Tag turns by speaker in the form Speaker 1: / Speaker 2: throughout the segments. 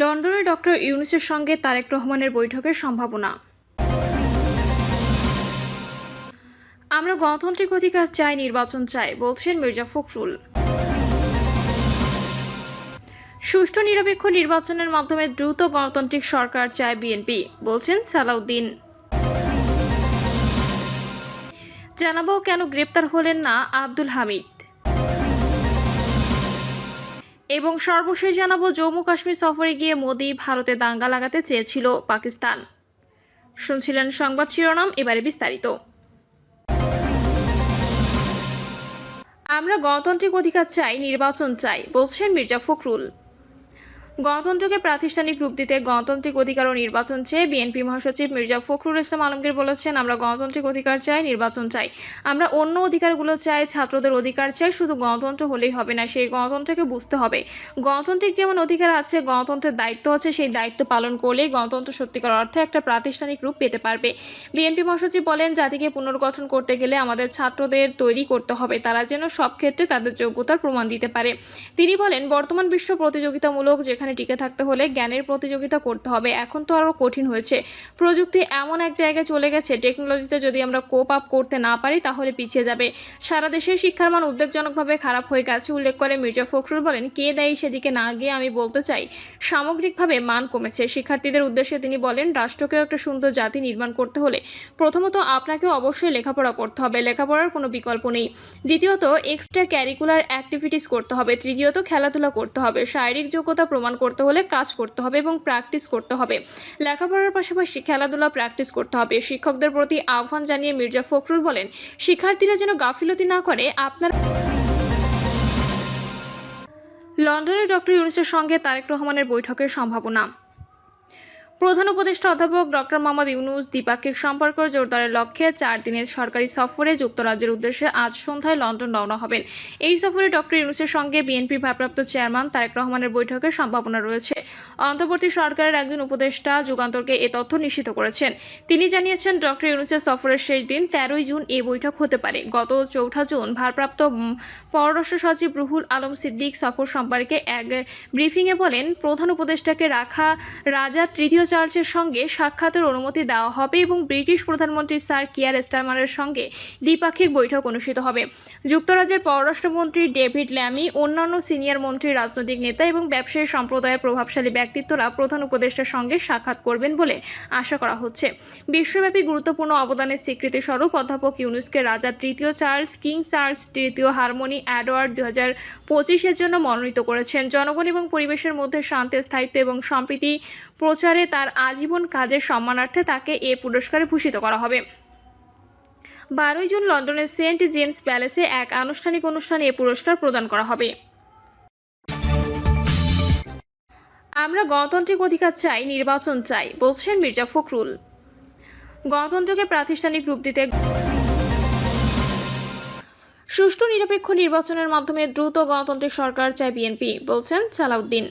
Speaker 1: লন্ডনে ডক্টর ইউনুসের সঙ্গে তারেক রহমানের বৈঠকের সম্ভাবনা। আমরা গণতান্ত্রিক অধিকার চাই, নির্বাচন চাই, বলছেন মির্জা ফখরুল। সুষ্ঠু, নিরপেক্ষ নির্বাচনের মাধ্যমে দ্রুত গণতান্ত্রিক সরকার চায় বিএনপি, বলছেন সালাউদ্দিন। জানাব কেন গ্রেপ্তার হলেন না আব্দুল হামিদ। এবং সর্বশেষ জানাব, জম্মু কাশ্মীর সফরে গিয়ে মোদী ভারতে দাঙ্গা লাগাতে চেয়েছিল পাকিস্তান। শুনছিলেন সংবাদ শিরোনাম, এবারে বিস্তারিত। আমরা গণতান্ত্রিক অধিকার চাই, নির্বাচন চাই, বলছেন মির্জা ফখরুল। গণতন্ত্রকে প্রাতিষ্ঠানিক রূপ দিতে গণতান্ত্রিক অধিকার ও নির্বাচন চেয়ে বিএনপি মহাসচিব মির্জা ফখরুল ইসলাম আলমগীর বলেছেন, আমরা গণতান্ত্রিক অধিকার চাই, নির্বাচন চাই। আমরা অন্য অধিকারগুলো চাই, ছাত্রদের অধিকার চাই, শুধু গণতন্ত্র হলেই হবে না, সেই গণতন্ত্রকে বুঝতে হবে। গণতান্ত্রিক যেমন অধিকার আছে, গণতন্ত্রের দায়িত্ব আছে, সেই দায়িত্ব পালন করলেই গণতন্ত্র সত্যিকার অর্থে একটা প্রাতিষ্ঠানিক রূপ পেতে পারবে। বিএনপি মহাসচিব বলেন, জাতিকে পুনর্গঠন করতে গেলে আমাদের ছাত্রদের তৈরি করতে হবে, তারা যেন সব ক্ষেত্রে তাদের যোগ্যতার প্রমাণ দিতে পারে। তিনি বলেন, বর্তমান বিশ্ব প্রতিযোগিতামূলক যেখানে টিকে থাকতে হলে জ্ঞানের প্রতিযোগিতা করতে হবে। এখন তো আরও কঠিন হয়েছে। প্রযুক্তি এমন এক জায়গায় চলে গেছে, টেকনোলজিতে যদি আমরা কোপ আপ করতে না পারি তাহলে পিছিয়ে যাবে। সারা দেশে শিক্ষার মান উদ্বেগজনকভাবে খারাপ হয়ে গেছে, উল্লেখ করে মির্জা ফখরুল বলেন, কে দায়ী সেদিকে না গিয়ে আমি বলতে চাই। সামগ্রিকভাবে মান কমেছে। শিক্ষার্থীদের উদ্দেশ্যে তিনি বলেন, রাষ্ট্রকেও একটা সুন্দর জাতি নির্মাণ করতে হলে প্রথমত আপনাকে অবশ্যই লেখাপড়া করতে হবে, লেখাপড়ার কোনো বিকল্প নেই। দ্বিতীয়ত এক্সট্রা ক্যারিকুলার অ্যাক্টিভিটিস করতে হবে। তৃতীয়ত, খেলাধুলা করতে হবে। শারীরিক যোগ্যতা প্রমাণ করতে হলে কাজ করতে হবে এবং প্র্যাকটিস করতে হবে। লেখাপড়ার পাশাপাশি খেলাধুলা প্র্যাকটিস করতে হবে। শিক্ষকদের প্রতি আহ্বান জানিয়ে মির্জা ফখরুল বলেন, শিক্ষার্থীরা যেন গাফিলতি না করে, আপনার লন্ডনে ডক্টর ইউনুসের সঙ্গে তারেক রহমানের বৈঠকের সম্ভাবনা। প্রধান উপদেষ্টা অধ্যাপক ডক্টর মোহাম্মদ ইউনুস দ্বিপাক্ষিক সম্পর্ক জোরদারের লক্ষ্যে চার দিনের সরকারি সফরে যুক্তরাজ্যের উদ্দেশ্যে আজ সন্ধ্যায় লন্ডন রওনা হবেন। এই সফরে ডক্টর ইউনুসের সঙ্গে বিএনপির ভারপ্রাপ্ত চেয়ারম্যান তারেক রহমানের বৈঠকের সম্ভাবনা রয়েছে। অন্তর্বর্তী সরকারের একজন উপদেষ্টা যুগান্তরকে এ তথ্য নিশ্চিত করেছেন। তিনি জানিয়েছেন, ডক্টর ইউনুসের সফরের শেষ দিন তেরোই জুন এই বৈঠক হতে পারে। গত চৌঠা জুন ভারপ্রাপ্ত পররাষ্ট্র সচিব রুহুল আলম সিদ্দিক সফর সম্পর্কে এক ব্রিফিংয়ে বলেন, প্রধান উপদেষ্টাকে রাখা রাজা তৃতীয় চার্চের সঙ্গে সাক্ষাতের অনুমতি দেওয়া হবে এবং ব্রিটিশ প্রধানমন্ত্রী স্যার কিয়ার স্টারমারের সঙ্গে দ্বিপাক্ষিক বৈঠক অনুষ্ঠিত হবে। যুক্তরাজ্যের পররাষ্ট্রমন্ত্রী ডেভিড ল্যামি, অন্যান্য সিনিয়র মন্ত্রী, রাজনৈতিক নেতা এবং ব্যবসায়ী সম্প্রদায়ের প্রভাবশালী ব্যক্তিত্বরা প্রধান উপদেষ্টার সঙ্গে সাক্ষাৎ করবেন বলে আশা করা হচ্ছে। বিশ্বব্যাপী গুরুত্বপূর্ণ অবদানের স্বীকৃতি স্বরূপ অধ্যাপক ইউনুসকে রাজা তৃতীয় চার্লস, কিং চার্লস তৃতীয় হারমোনি অ্যাডওয়ার্ড দুই হাজার পঁচিশের জন্য মনোনীত করেছেন। জনগণ এবং পরিবেশের মধ্যে শান্তি, স্থায়িত্ব এবং সম্প্রীতি প্রচারে তার আজীবন কাজের সম্মানার্থে তাকে এ পুরস্কারে ভূষিত করা হবে। বারোই জুন লন্ডনের সেন্ট জেমস প্যালেসে এক আনুষ্ঠানিক অনুষ্ঠানে এ পুরস্কার প্রদান করা হবে। আমরা গণতান্ত্রিক অধিকার চাই, নির্বাচন চাই, বলছেন মির্জা ফখরুল। গণতন্ত্রকে প্রাতিষ্ঠানিক রূপ দিতে সুষ্ঠু নিরপেক্ষ নির্বাচনের মাধ্যমে দ্রুত গণতান্ত্রিক সরকার চায় বিএনপি, বলছেন সালাউদ্দিন।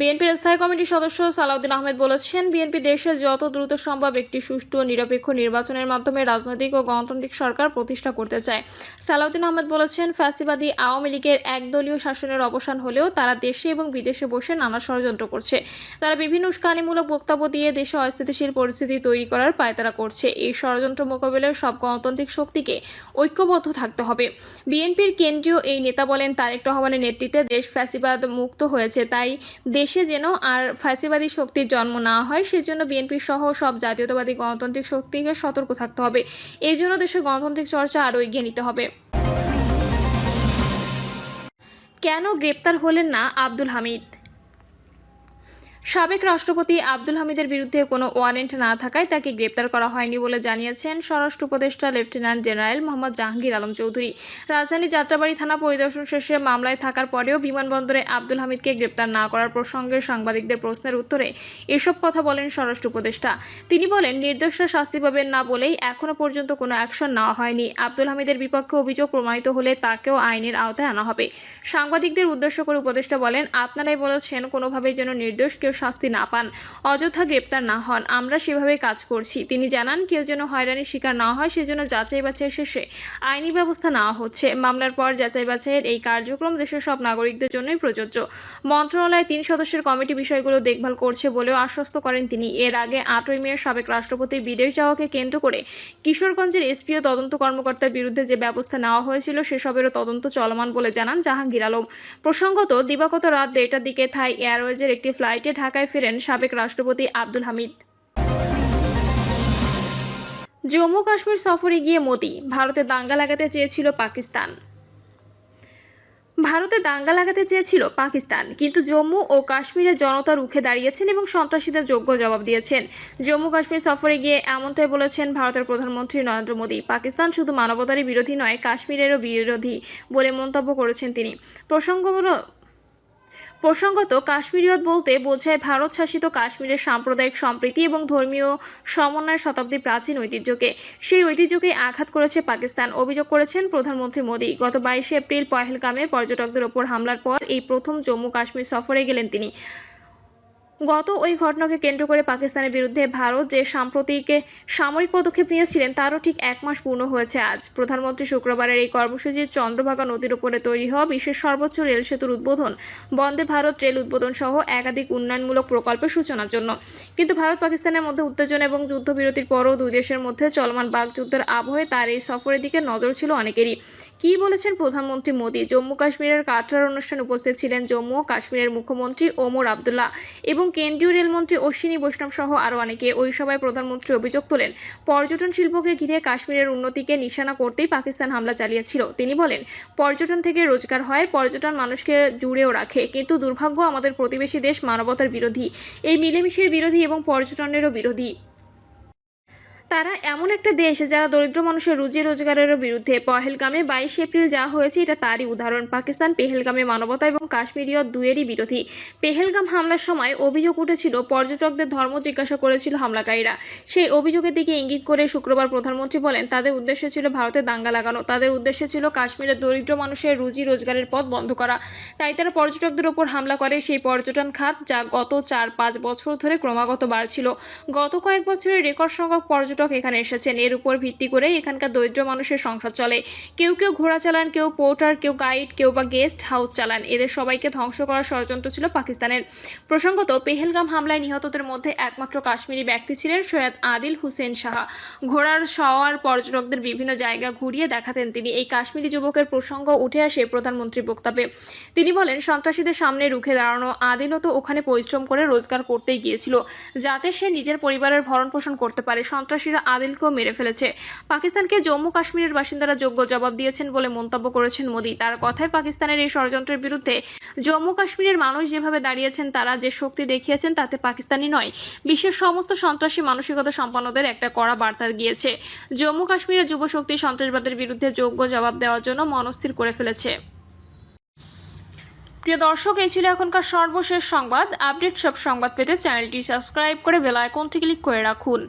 Speaker 1: বিএনপির স্থায়ী কমিটির সদস্য সালাউদ্দিন আহমেদ বলেছেন, বিএনপি দেশে যত দ্রুত সম্ভব একটি সুষ্ঠু নিরপেক্ষ নির্বাচনের মাধ্যমে রাজনৈতিক ও গণতান্ত্রিক সরকার প্রতিষ্ঠা করতে চায়। সালাউদ্দিন আহমেদ বলেছেন, ফ্যাসিবাদী আওয়ামী লীগের একদলীয় শাসনের অবসান হলেও তারা দেশে এবং বিদেশে বসে নানা ষড়যন্ত্র করছে। তারা বিভিন্ন উস্কানিমূলক বক্তব্য দিয়ে দেশে অস্থিতিশীল পরিস্থিতি তৈরি করার পায়তারা করছে। এই ষড়যন্ত্র মোকাবিলায় সব গণতান্ত্রিক শক্তিকে ঐক্যবদ্ধ থাকতে হবে। বিএনপির কেন্দ্রীয় এই নেতা বলেন, তারেক রহমানের নেতৃত্বে দেশ ফ্যাসিবাদ মুক্ত হয়েছে, তাই দেশে যেন আর ফ্যাসিবাদী শক্তির জন্ম না হয়, সেজন্য বিএনপি সহ সব জাতীয়তাবাদী গণতান্ত্রিক শক্তিকে সতর্ক থাকতে হবে। এই জন্য দেশের গণতান্ত্রিক চর্চা আরও এগিয়ে নিতে হবে। কেন গ্রেপ্তার হলেন না আব্দুল হামিদ? সাবেক রাষ্ট্রপতি আব্দুল হামিদের বিরুদ্ধে কোনো ওয়ারেন্ট না থাকায় তাকে গ্রেপ্তার করা হয়নি বলে জানিয়েছেন স্বরাষ্ট্র উপদেষ্টা লেফটেন্যান্ট জেনারেল মোহাম্মদ জাহাঙ্গীর আলম চৌধুরী। রাজধানী যাত্রাবাড়ি থানা পরিদর্শন শেষে মামলায় থাকার পরেও বিমানবন্দরে আব্দুল হামিদকে গ্রেপ্তার না করার প্রসঙ্গে সাংবাদিকদের প্রশ্নের উত্তরে এসব কথা বলেন স্বরাষ্ট্র উপদেষ্টা। তিনি বলেন, নির্দোষরা শাস্তি পাবেন না বলেই এখনও পর্যন্ত কোনো অ্যাকশন নেওয়া হয়নি। আব্দুল হামিদের বিপক্ষে অভিযোগ প্রমাণিত হলে তাকেও আইনের আওতায় আনা হবে। সাংবাদিকদের উদ্দেশ্য করে উপদেষ্টা বলেন, আপনারাই বলেছেন কোনোভাবেই যেন নির্দোষ কেউ শাস্তি না পান, অযথা গ্রেপ্তার না হন। আমরা সেভাবেই কাজ করছি। তিনি জানান, কেউ যেন হয়রানির শিকার না হয়, সেজন্য যাচাই বাছাই শেষে আইনি ব্যবস্থা নেওয়া হচ্ছে। মামলার পর যাচাই বাছাইয়ের এই কার্যক্রম দেশের সব নাগরিকদের জন্যই প্রযোজ্য। মন্ত্রণালয়ের তিন সদস্যের কমিটি বিষয়গুলো দেখভাল করছে বলেও আশ্বস্ত করেন তিনি। এর আগে আটই মেয়ের সাবেক রাষ্ট্রপতির বিদেশ যাওয়াকে কেন্দ্র করে কিশোরগঞ্জের এসপিও তদন্ত কর্মকর্তার বিরুদ্ধে যে ব্যবস্থা নেওয়া হয়েছিল, সেসবেরও তদন্ত চলমান বলে জানান জাহাঙ্গীর আলম। প্রসঙ্গত, দিবাগত রাত দেড়টার দিকে থাই এয়ারওয়েজের একটি ফ্লাইটে ঢাকায় ফেরেন সাবেক রাষ্ট্রপতি আব্দুল হামিদ। জম্মু কাশ্মীর সফরে গিয়ে মোদি ভারতে দাঙ্গা লাগাতে চেয়েছিল পাকিস্তান। ভারতে দাঙ্গা লাগাতে চেয়েছিল পাকিস্তান, কিন্তু জম্মু ও কাশ্মীরের জনতা রুখে দাঁড়িয়েছেন এবং সন্ত্রাসীদের যোগ্য জবাব দিয়েছেন। জম্মু কাশ্মীর সফরে গিয়ে এমনটাই বলেছেন ভারতের প্রধানমন্ত্রী নরেন্দ্র মোদী। পাকিস্তান শুধু মানবতারই বিরোধী নয়, কাশ্মীরেরও বিরোধী বলে মন্তব্য করেছেন তিনি। প্রসঙ্গগুলো প্রসঙ্গত কাশ্মীরিয়ত বলতে বোঝায় ভারত শাসিত কাশ্মীরের সাম্প্রদায়িক সম্প্রীতি এবং ধর্মীয় সমন্বয় শতাব্দী প্রাচীন ঐতিহ্যকে। সেই ঐতিহ্যকে আঘাত করেছে পাকিস্তান, অভিযোগ করেছেন প্রধানমন্ত্রী মোদী। গত বাইশে এপ্রিল পহেলগামে পর্যটকদের ওপর হামলার পর এই প্রথম জম্মু কাশ্মীর সফরে গেলেন তিনি। গত ওই ঘটনাকে কেন্দ্র করে পাকিস্তানের বিরুদ্ধে ভারত যে সাম্প্রতিক সামরিক পদক্ষেপ নিয়েছিলেন, তারও ঠিক এক মাস পূর্ণ হয়েছে আজ। প্রধানমন্ত্রী শুক্রবারের এই কর্মসূচি চন্দ্রভাগা নদীর উপরে তৈরি হওয়া বিশ্বের সর্বোচ্চ রেল সেতুর উদ্বোধন, বন্দে ভারত রেল উদ্বোধন সহ একাধিক উন্নয়নমূলক প্রকল্পের সূচনার জন্য। কিন্তু ভারত পাকিস্তানের মধ্যে উত্তেজনা এবং যুদ্ধবিরতির পরও দুই দেশের মধ্যে চলমান বাগযুদ্ধের আবহে তার এই সফরের দিকে নজর ছিল অনেকেরই। কি বলেছেন প্রধানমন্ত্রী মোদী? জম্মু কাশ্মীরের কাটরার অনুষ্ঠানে উপস্থিত ছিলেন জম্মু ও কাশ্মীরের মুখ্যমন্ত্রী ওমর আবদুল্লাহ এবং কেন্দ্রীয় রেলমন্ত্রী অশ্বিনী বৈষ্ণব সহ আরও অনেকে। ওই সভায় প্রধানমন্ত্রী অভিযোগ তোলেন, পর্যটন শিল্পকে ঘিরে কাশ্মীরের উন্নতিকে নিশানা করতেই পাকিস্তান হামলা চালিয়েছিল। তিনি বলেন, পর্যটন থেকে রোজগার হয়, পর্যটন মানুষকে জুড়েও রাখে, কিন্তু দুর্ভাগ্য আমাদের প্রতিবেশী দেশ মানবতার বিরোধী। এই মিলেমিশের বিরোধী এবং পর্যটনেরও বিরোধী। তারা এমন একটা দেশ যারা দরিদ্র মানুষের রুজি রোজগারের বিরুদ্ধে পহেলগামে বাইশে এপ্রিল যা হয়েছে, এটা তারই উদাহরণ। পাকিস্তান পেহেলগামে মানবতা এবং কাশ্মীরীয় দুয়েরই বিরোধী। পেহেলগাম হামলার সময় অভিযোগ উঠেছিল, পর্যটকদের ধর্ম জিজ্ঞাসা করেছিল হামলাকারীরা। সেই অভিযোগের দিকে ইঙ্গিত করে শুক্রবার প্রধানমন্ত্রী বলেন, তাদের উদ্দেশ্য ছিল ভারতে দাঙ্গা লাগানো। তাদের উদ্দেশ্য ছিল কাশ্মীরের দরিদ্র মানুষের রুজি রোজগারের পথ বন্ধ করা। তাই তারা পর্যটকদের উপর হামলা করে। সেই পর্যটন খাত যা গত চার পাঁচ বছর ধরে ক্রমাগত বাড়ছিল। গত কয়েক বছরের রেকর্ড সংখ্যক পর্যটক এখানে এসেছেন। এর উপর ভিত্তি করে এখানকার দরিদ্র মানুষের সংসার চলে। কেউ কেউ ঘোড়া চালান, কেউ পোর্টার কেউ গাইড কেউ বা গেস্ট হাউস চালান। এদের সবাইকে ধ্বংস করার ষড়যন্ত্র ছিল পাকিস্তানের। প্রসঙ্গত, পেহেলগাম হামলায় নিহতদের মধ্যে একমাত্র কাশ্মীরি ব্যক্তি ছিলেন সৈয়দ আদিল হুসেন সাহা। ঘোড়ার সওয়ার পর্যটকদের বিভিন্ন জায়গা ঘুরিয়ে দেখাতেন তিনি। এই কাশ্মীরি যুবকের প্রসঙ্গ উঠে আসে প্রধানমন্ত্রীর বক্তব্যে। তিনি বলেন, সন্ত্রাসীদের সামনে রুখে দাঁড়ানো আদিলও তো ওখানে পরিশ্রম করে রোজগার করতেই গিয়েছিল, যাতে সে নিজের পরিবারের ভরণ পোষণ করতে পারে। সন্ত্রাসীরা আদিলকেও মেরে ফেলেছে। পাকিস্তানকে জম্মু কাশ্মীরের বাসিন্দারা যোগ্য জবাব দিয়েছেন বলে মন্তব্য করেছেন মোদী। তার কথায় পাকিস্তানের এই ষড়যন্ত্রের বিরুদ্ধে জম্মু কাশ্মীরের মানুষ যেভাবে দাঁড়িয়েছেন, তারা যে শক্তি দেখিয়েছেন তাতে পাকিস্তানি নয়, বিশ্বের সমস্ত সন্ত্রাসী মানসিকতা সম্পন্নদের একটা কড়া বার্তা গিয়েছে জম্মু কাশ্মীরের যুব শক্তি সন্ত্রাসবাদের বিরুদ্ধে যোগ্য জবাব দেওয়ার জন্য মনস্থির করে ফেলেছে। প্রিয় দর্শক, এই ছিল এখনকার সর্বশেষ সংবাদ। আপডেট সব সংবাদ পেতে চ্যানেলটি সাবস্ক্রাইব করে বেল আইকনটি ক্লিক করে রাখুন।